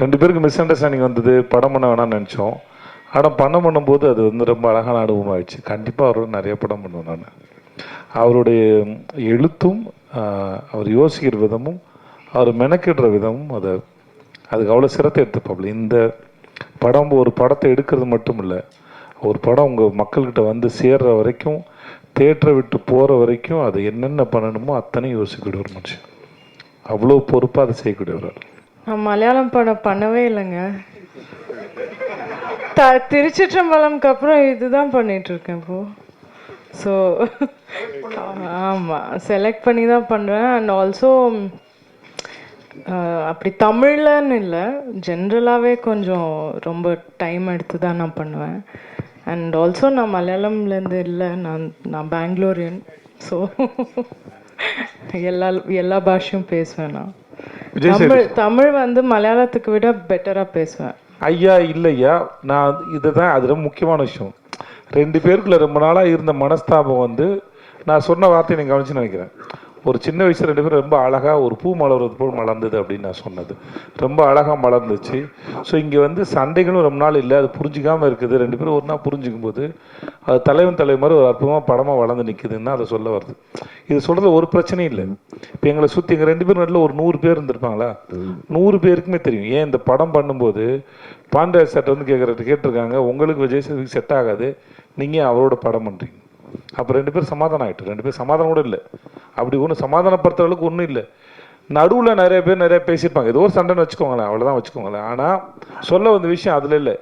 ரெண்டு பேருக்கு miss understanding வந்தது படம் பண்ண வேணாம்னு நினச்சோம். ஆனால் படம் பண்ணும்போது அது வந்து ரொம்ப அழகான அனுபவமாகிடுச்சு கண்டிப்பாக அவரோட நிறைய படம் பண்ணுவேன் நான். அவருடைய எழுத்தும் அவர் யோசிக்கிற விதமும் அவர் மெனக்கிடுற விதமும் அதை அதுக்கு அவ்வளோ சிரத்தை எடுத்துப்பாப்புல. இந்த படம் ஒரு படத்தை எடுக்கிறது மட்டும் இல்லை ஒரு படம் உங்கள் மக்கள்கிட்ட வந்து சேர்ற வரைக்கும் தேட்டரை விட்டு போகிற வரைக்கும் அது என்னென்ன பண்ணணுமோ அத்தனையும் யோசிக்கக்கூடிய ஒரு மனுஷன். அவ்வளோ பொறுப்பாக அதை செய்யக்கூடியவர். நான் மலையாளம் படம் பண்ணவே இல்லைங்க. த திருச்சிற்றம்பலம்க்கு அப்புறம் இதுதான் பண்ணிட்டு இருக்கேன் இப்போ ஸோ ஆமாம் செலக்ட் பண்ணி தான் பண்ணுறேன் அண்ட் ஆல்சோ அப்படி தமிழ்லன்னு இல்லை ஜென்ரலாகவே கொஞ்சம் ரொம்ப டைம் எடுத்து தான் நான் பண்ணுவேன். அண்ட் ஆல்சோ நான் மலையாளம்லேருந்து இல்லை நான் நான் பெங்களூரியன். ஸோ எல்லா எல்லா பாஷையும் பேசுவேன் நான். தமிழ் தமிழ் வந்து மலையாளத்துக்கு விட பெட்டரா பேசுவேன். ஐயா இல்லையா? நான் இதை தான் அது ரொம்ப முக்கியமான விஷயம். ரெண்டு பேருக்குள்ள ரொம்ப நாளாக இருந்த மனஸ்தாபம் வந்து நான் சொன்ன வார்த்தையை நீங்கள் கவனிச்சு நினைக்கிறேன். ஒரு சின்ன வயசு ரெண்டு பேரும் ரொம்ப அழகாக ஒரு பூ மலர்வது போல் மலர்ந்தது அப்படின்னு நான் சொன்னது. ரொம்ப அழகாக மலர்ந்துச்சு. ஸோ இங்கே வந்து சண்டைகளும் ரொம்ப நாள் இல்லை. அது புரிஞ்சிக்காமல் இருக்குது. ரெண்டு பேரும் ஒரு நாள் புரிஞ்சுக்கும் போது அது தலைவன் தலைவர் மாதிரி ஒரு அற்புதமாக படமாக வளர்ந்து நிற்குதுன்னு அதை சொல்ல வருது. இது சொல்கிறது ஒரு பிரச்சனையும் இல்லை. இப்போ எங்களை சுற்றி எங்கள் ரெண்டு பேரும் நல்ல ஒரு நூறு பேர் இருந்திருப்பாங்களா? நூறு பேருக்குமே தெரியும். ஏன் இந்த படம் பண்ணும்போது பாண்டியராஜ் சட்டை வந்து கேட்குற கேட்டிருக்காங்க உங்களுக்கு விஜய் சேதுக்கு செட் ஆகாது. நீங்கள் அவரோட படம் பண்ணுறீங்க அப்போ ரெண்டு பேரும் சமாதானம் ஆகிட்டு ரெண்டு பேரும் சமாதானம் கூட இல்லை. அப்படி ஒன்றும் சமாதானப்படுத்துற அளவுக்கு ஒன்றும் இல்லை. நடுவில் நிறைய பேர் நிறைய பேசியிருப்பாங்க. ஏதோ ஒரு சண்டைன்னு வச்சுக்கோங்களேன். அவ்வளோதான் வச்சுக்கோங்களேன். ஆனால் சொல்ல வந்த விஷயம் அதில் இல்லை.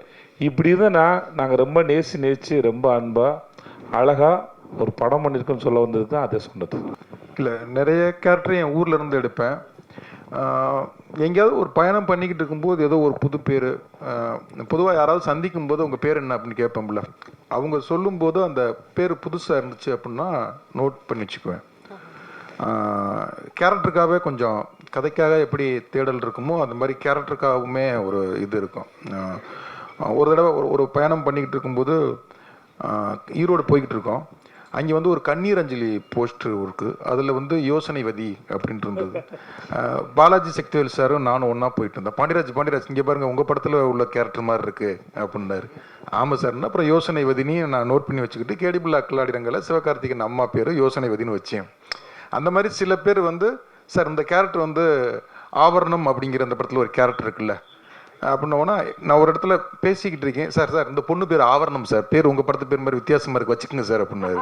இப்படி தான் நான் நாங்கள் ரொம்ப நேசி நேசி ரொம்ப அன்பாக அழகாக ஒரு படம் பண்ணியிருக்கோன்னு சொல்ல வந்தது தான் அதை சொன்னது. இல்லை நிறைய கேரக்டர் என் ஊரில் இருந்து எடுப்பேன். எங்கேயாவது ஒரு பயணம் பண்ணிக்கிட்டு இருக்கும்போது ஏதோ ஒரு புது பேர் பொதுவாக யாராவது சந்திக்கும் போது உங்கள் பேர் என்ன அப்படின்னு கேட்போம்ல அவங்க சொல்லும்போது அந்த பேர் புதுசாக இருந்துச்சு அப்படின்னா நோட் பண்ணி வச்சுக்குவேன். கேரக்டருக்காகவே கொஞ்சம் கதைக்காக எப்படி தேடல் இருக்குமோ அந்த மாதிரி கேரக்டருக்காகவுமே ஒரு இது இருக்கும். ஒரு தடவை ஒரு ஒரு பயணம் பண்ணிக்கிட்டு இருக்கும்போது ஈரோடு போய்கிட்டு இருக்கோம். அங்கே வந்து ஒரு கண்ணீர் அஞ்சலி போஸ்டர் இருக்குது அதில் வந்து யோசனை வதி அப்படின்ட்டு இருந்தது. பாலாஜி சக்திவேல் சாரும் நானும் ஒன்றா போயிட்டு இருந்தேன் பாண்டியராஜ் பாண்டியராஜ் இங்கே பாருங்க உங்கள் படத்தில் உள்ள கேரக்டர் மாதிரி இருக்கு அப்படின்னாரு. ஆமாம் சார்னா அப்புறம் யோசனை வதினி நான் நோட் பண்ணி வச்சுக்கிட்டு கேடிபிள் அக்கலாடிரங்களில் சிவகார்த்திகன் அம்மா பேர் யோசனைவதின்னு வச்சேன். அந்த மாதிரி சில பேர் வந்து சார் இந்த கேரக்டர் வந்து ஆவரணம் அப்படிங்கிற அந்த படத்தில் ஒரு கேரக்டர் இருக்குல்ல. அப்படின்னோன்னா நான் ஒரு இடத்துல பேசிக்கிட்டு இருக்கேன். சார் சார் இந்த பொண்ணு பேர் ஆவரணம் சார். பேர் உங்கள் படத்து பேர் மாதிரி வித்தியாசமாக இருக்கு. வச்சுக்கோங்க சார் அப்படின்னு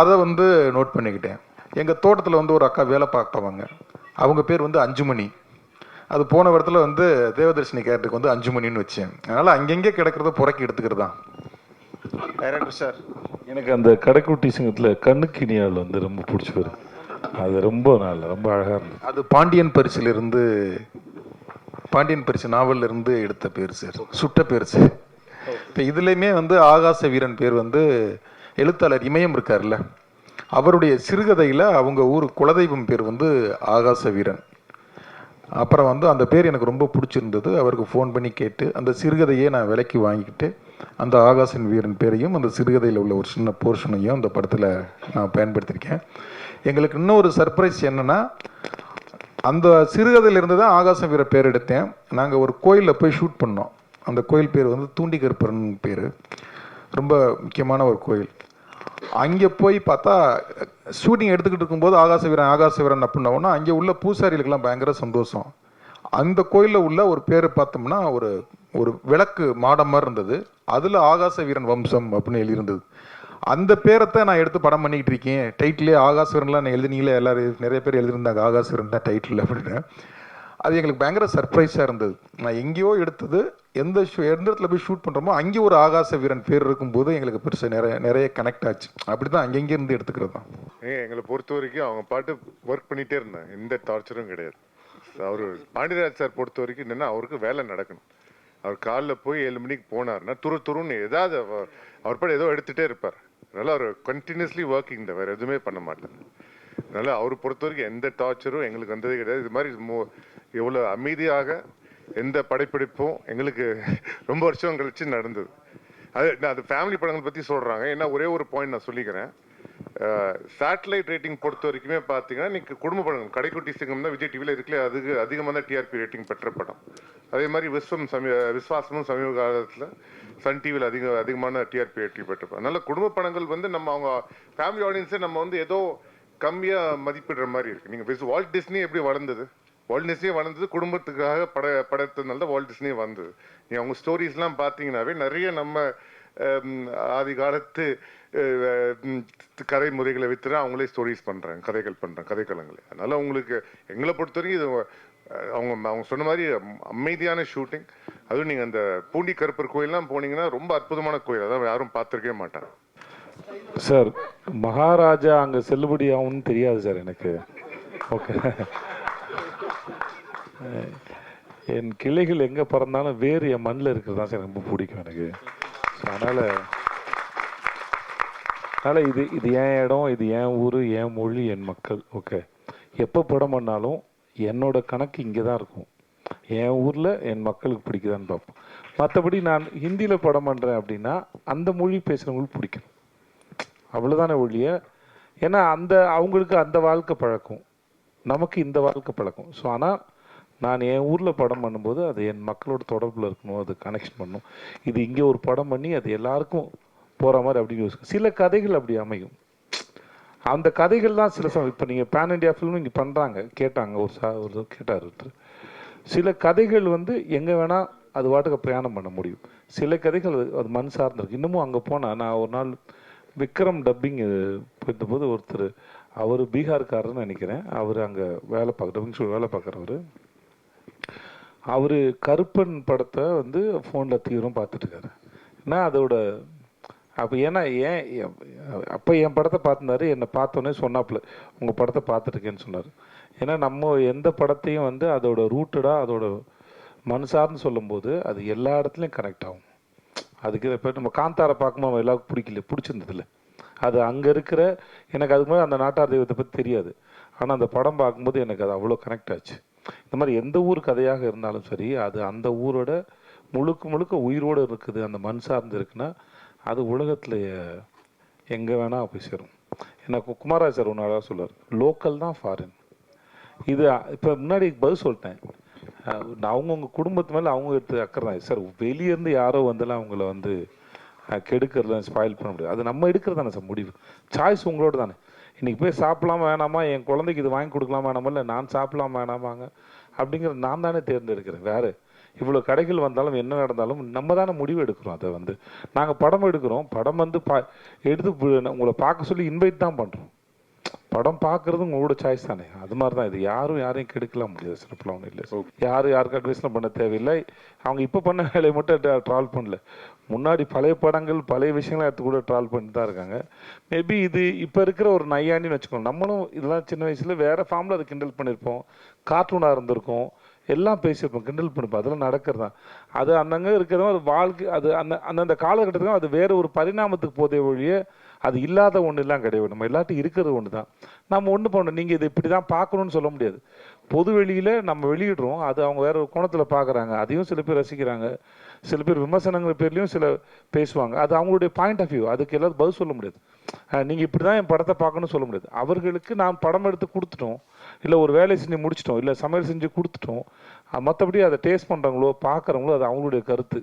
அதை வந்து நோட் பண்ணிக்கிட்டேன். எங்கள் தோட்டத்தில் வந்து ஒரு அக்கா வேலை பார்த்தவங்க அவங்க பேர் வந்து அஞ்சுமணி. அது போன இடத்துல வந்து தேவதர்ஷினி கேரக்டருக்கு வந்து அஞ்சுமணின்னு வச்சேன். அதனால் அங்கங்கே கிடக்கிறத புறக்கி எடுத்துக்கிறது. தான் டைரக்டர் சார் எனக்கு அந்த கடைக்குட்டி சிங்கத்தில் கண்ணுக்கினியால் வந்து ரொம்ப பிடிச்சி வரும் அது ரொம்ப நல்ல ரொம்ப அழகாக இருந்தது. அது பாண்டியன் பரிசிலிருந்து பாண்டியன் பரிசு நாவல்ல இருந்து எடுத்த பேர் சார். சுட்ட பேர் சார். இப்போ இதுலேயுமே வந்து ஆகாச வீரன் பேர் வந்து எழுத்தாளர் இமயம் இருக்கார்ல அவருடைய சிறுகதையில் அவங்க ஊர் குலதெய்வம் பேர் வந்து ஆகாச வீரன். அப்புறம் வந்து அந்த பேர் எனக்கு ரொம்ப பிடிச்சிருந்தது. அவருக்கு ஃபோன் பண்ணி கேட்டு அந்த சிறுகதையே நான் விலைக்கு வாங்கிக்கிட்டு அந்த ஆகாசன் வீரன் பேரையும் அந்த சிறுகதையில் உள்ள ஒரு சின்ன போர்ஷனையும் அந்த படத்தில் நான் பயன்படுத்தியிருக்கேன். எங்களுக்கு இன்னொரு சர்ப்ரைஸ் என்னென்னா அந்த சிறுகதையிலிருந்து தான் ஆகாசம் வீர பேர் எடுத்தேன். நாங்கள் ஒரு கோயிலில் போய் ஷூட் பண்ணோம். அந்த கோயில் பேர் வந்து தூண்டிகற்பரன் பேர். ரொம்ப முக்கியமான ஒரு கோயில். அங்கே போய் பார்த்தா ஷூட்டிங் எடுத்துக்கிட்டு இருக்கும்போது ஆகாச வீரன் ஆகாச வீரன் அப்படின்னோன்னா அங்கே உள்ள பூசாரிகளுக்கெல்லாம் பயங்கர சந்தோஷம். அந்த கோயிலில் உள்ள ஒரு பேர் பார்த்தோம்னா ஒரு ஒரு விளக்கு மாடம் மாதிரி இருந்தது. அதில் ஆகாச வீரன் வம்சம் அப்படின்னு எழுதியிருந்தது. அந்த பேரத்தை நான் எடுத்து படம் பண்ணிக்கிட்டு இருக்கேன். டைட்டிலே ஆகாசவரன்லாம் நான் எழுதினீங்களே எல்லாரும் நிறைய பேர் எழுதியிருந்தாங்க. ஆகாசவரன் தான் டைட்டில் அப்படின்னு. அது எங்களுக்கு பயங்கர சர்ப்ரைஸாக இருந்தது. நான் எங்கேயோ எடுத்தது எந்த ஷூ எந்த இடத்துல போய் ஷூட் பண்ணுறோமோ அங்கே ஒரு ஆகாச வீரன் பேர் இருக்கும்போது எங்களுக்கு பெருசாக நிறைய நிறைய கனெக்ட் ஆச்சு. அப்படி தான் அங்கங்கே இருந்து எடுத்துக்கிறது தான். எங்களை பொறுத்த வரைக்கும் அவங்க பாட்டு ஒர்க் பண்ணிகிட்டே இருந்தாங்க. எந்த டார்ச்சரும் கிடையாது. அவர் பாண்டியராஜ் சார் பொறுத்த வரைக்கும் என்னென்னா அவருக்கு வேலை நடக்கணும். அவர் காலைல போய் ஏழு மணிக்கு போனார்னா துரு துருன்னு ஏதாவது அவர் பாட்டு ஏதோ எடுத்துகிட்டே இருப்பார். அதனால் அவர் கண்டினியூஸ்லி ஒர்க்கிங் தான் வேறு எதுவுமே பண்ண மாட்டார் அதனால் அவர் பொறுத்த வரைக்கும் எந்த டார்ச்சரும் எங்களுக்கு வந்ததே கிடையாது. இது மாதிரி மோ எவ்வளோ அமைதியாக எந்த படைப்பிடிப்பும் எங்களுக்கு ரொம்ப வருஷம் கழிச்சு நடந்தது. அது நான் அது ஃபேமிலி படங்கள் பற்றி சொல்கிறாங்க ஏன்னா ஒரே ஒரு பாயிண்ட் நான் சொல்லிக்கிறேன். சேட்டலைட் ரேட்டிங் பொறுத்த வரைக்குமே பார்த்தீங்கன்னா இன்னைக்கு குடும்ப படம் கடைக்குட்டி சிங்கம் தான் விஜய் டிவியில் இருக்குல்ல அதுக்கு அதிகமான டிஆர்பி ரேட்டிங் பெற்ற படம். அதே மாதிரி விஸ்வம் சமீ விஸ்வாசமும் சமீப காலத்தில் சன் டிவியில் அதிக அதிகமான டிஆர்பி ரேட்டிங் பெற்ற படம். அதனால குடும்ப படங்கள் வந்து நம்ம அவங்க ஃபேமிலி ஆடியன்ஸை நம்ம வந்து ஏதோ கம்மியாக மதிப்பிடுற மாதிரி இருக்கு. நீங்கள் விஸ் வால்ட் டிஸ்னி எப்படி வளர்ந்தது? வால்ட் டிஸ்னியே வளர்ந்தது குடும்பத்துக்காக பட படத்தினால தான் வால்ட் டிஸ்னியே வந்தது. நீ அவங்க ஸ்டோரிஸ்லாம் பார்த்தீங்கன்னாவே நிறைய நம்ம ஆதி காலத்து கதை முறைகளை வித்துட்டு அவங்களே ஸ்டோரிஸ் பண்ணுறாங்க கதைகள் பண்ணுறேன் கதைக்களங்களை. அதனால் உங்களுக்கு எங்களை பொறுத்த வரைக்கும் இது அவங்க அவங்க சொன்ன மாதிரி அமைதியான ஷூட்டிங் அதுவும் நீங்கள் அந்த பூண்டி கருப்பர் கோயிலெலாம் போனீங்கன்னா ரொம்ப அற்புதமான கோயில். அதான் யாரும் பார்த்துருக்கவே மாட்டாங்க. சார் மகாராஜா அங்கே செல்லுபடி ஆகும்னு தெரியாது சார் எனக்கு. ஓகே. என் கிளைகள் எங்கே பிறந்தாலும் வேறு என் மண்ணில் இருக்கிறது தான் சார் ரொம்ப பிடிக்கும் எனக்கு. அதனால் அதனால் இது இது என் இடம் இது என் ஊர் என் மொழி என் மக்கள்? ஓகே எப்போ படம் பண்ணாலும் என்னோட கணக்கு இங்கே தான் இருக்கும். என் ஊரில் என் மக்களுக்கு பிடிக்குதான்னு பார்ப்போம். மற்றபடி நான் ஹிந்தியில் படம் பண்ணுறேன் அப்படின்னா அந்த மொழி பேசுகிறவங்களுக்கு பிடிக்கும். அவ்வளோதானே ஒழிய ஏன்னா அந்த அவங்களுக்கு அந்த வாழ்க்கை பழக்கம். நமக்கு இந்த வாழ்க்கை பழக்கம். ஸோ ஆனால் நான் என் ஊரில் படம் பண்ணும்போது அது என் மக்களோட தொடர்பில் இருக்கணும் அது கனெக்ஷன் பண்ணணும். இது இங்கே ஒரு படம் பண்ணி அது எல்லாருக்கும் போகிற மாதிரி அப்படின்னு யோசிக்கும். சில கதைகள் அப்படி அமையும். அந்த கதைகள் தான் சில சமயம் இப்போ நீங்கள் பேன் இண்டியா ஃபிலிம் இங்கே பண்ணுறாங்க கேட்டாங்க ஒரு சா ஒரு கேட்டார் ஒருத்தர். சில கதைகள் வந்து எங்கே வேணால் அது வாட்டுக்கு பிரயாணம் பண்ண முடியும். சில கதைகள் அது- மண் சார்ந்திருக்கு இன்னமும் அங்கே போனால் நான் ஒரு நாள் விக்ரம் டப்பிங் போயிருந்தபோது ஒருத்தர் அவர் பீகார்காரர்னு நினைக்கிறேன். அவர் அங்கே வேலை பார்க்க டப்பிங் வேலை பார்க்குறவர் அவர் கருப்பன் படத்தை வந்து ஃபோனில் தீவிரம் பார்த்துட்ருக்காரு ஏன்னா அதோட அப்போ ஏன்னா ஏன் அப்போ என் படத்தை பார்த்துருந்தாரு என்னை பார்த்தோன்னே சொன்னாப்புல உங்கள் படத்தை பார்த்துருக்கேன்னு சொன்னார். ஏன்னா நம்ம எந்த படத்தையும் வந்து அதோட ரூட்டடாக அதோட மனுஷார்னு சொல்லும்போது அது எல்லா இடத்துலையும் கனெக்ட் ஆகும். அதுக்கு இப்போ நம்ம காந்தாரை பார்க்கும்போது அவன் எல்லாருக்கும் பிடிக்கல பிடிச்சிருந்ததில்ல. அது அங்கே இருக்கிற எனக்கு அதுக்கு மேலே அந்த நாட்டார் தெய்வத்தை பற்றி தெரியாது. ஆனால் அந்த படம் பார்க்கும்போது எனக்கு அது அவ்வளோ கனெக்ட் ஆச்சு. இந்த மாதிரி எந்த ஊர் கதையாக இருந்தாலும் சரி அது அந்த ஊரோட முழுக்க முழுக்க உயிரோடு இருக்குது அந்த மண் சார்ந்து இருக்குன்னா அது உலகத்தில் எங்கே வேணால் போய் சேரும். எனக்கு குமாராஜ் சார் ஒன்று அழகாக சொல்லுவார் லோக்கல் தான் ஃபாரின் இது இப்போ முன்னாடி பதில் சொல்லிட்டேன். நான் அவங்கவுங்க குடும்பத்து மேலே அவங்க எடுத்து அக்கறை தான். சார் வெளியேருந்து யாரோ வந்தெல்லாம் அவங்கள வந்து அஹ், ஸ்பாயில் பண்ண முடியாது. அது நம்ம எடுக்கிறது தானே சார் முடிவு. சாய்ஸ் உங்களோட தானே இன்றைக்கி போய் சாப்பிடலாம் வேணாமா? என் குழந்தைக்கு இது வாங்கி கொடுக்கலாம் வேணாமா? இல்லை நான் சாப்பிடலாம் வேணாமாங்க. அப்படிங்கிறது நான் தானே தேர்ந்தெடுக்கிறேன் வேறு. இவ்வளோ கடைகள் வந்தாலும் என்ன நடந்தாலும் நம்ம தானே முடிவு எடுக்கிறோம் அதை வந்து. நாங்கள் படம் எடுக்கிறோம். படம் வந்து பா எடுத்து உங்களை பார்க்க சொல்லி இன்வைட் தான் பண்ணுறோம் படம் பார்க்கறது உங்களோட சாய்ஸ் தானே. அது மாதிரி தான் இது. யாரும் யாரையும் கெடுக்கலாம் முடியாது. சிறப்பில் ஒன்றும் இல்லை. யாரும் யாருக்கு அட்வைஸ்லாம் பண்ண தேவையில்லை. அவங்க இப்போ பண்ண வேலையை மட்டும் ட்ரால் பண்ணல. முன்னாடி பழைய படங்கள் பழைய விஷயங்களை எடுத்து கூட ட்ரால் பண்ணிட்டு தான் இருக்காங்க. மேபி இது இப்போ இருக்கிற ஒரு நையாண்டின்னு வச்சுக்கோங்க. நம்மளும் இதெல்லாம் சின்ன வயசில் வேறு ஃபார்மில் அதை கிண்டல் பண்ணியிருப்போம் கார்ட்டூனாக இருந்திருக்கும். எல்லாம் பேசியிருப்போம். கிண்டல் பண்ணிப்போம். அதெல்லாம் நடக்கிறது? தான் அது அந்தங்க இருக்கிறதும் அது வாழ்க்கை அது அந்த அந்தந்த காலகட்டத்துக்கும் அது வேறு ஒரு பரிணாமத்துக்கு போதே ஒழிய அது இல்லாத ஒன்றுலாம் கிடையாது. நம்ம எல்லாத்தையும் இருக்கிறது ஒன்று தான் நம்ம ஒன்று பண்ணணும். நீங்கள் இதை இப்படி தான் பார்க்கணும்னு சொல்ல முடியாது. பொது வெளியில் நம்ம வெளியிடுறோம். அது அவங்க வேற ஒரு கோணத்தில் பார்க்குறாங்க. அதையும் சில பேர் ரசிக்கிறாங்க. சில பேர் விமர்சனங்கள் பேர்லையும் சில பேசுவாங்க. அது அவங்களுடைய பாயிண்ட் ஆஃப் வியூ அதுக்கு எல்லாரும் பதில் சொல்ல முடியாது. நீங்கள் இப்படி தான் என் படத்தை பார்க்கணும்னு சொல்ல முடியாது. அவர்களுக்கு நான் படம் எடுத்து கொடுத்துட்டோம். இல்லை ஒரு வேலை செஞ்சு முடிச்சிட்டோம். இல்லை சமையல் செஞ்சு கொடுத்துட்டோம். மற்றபடி அதை டேஸ்ட் பண்ணுறவங்களோ பார்க்குறவங்களோ அது அவங்களுடைய கருத்து.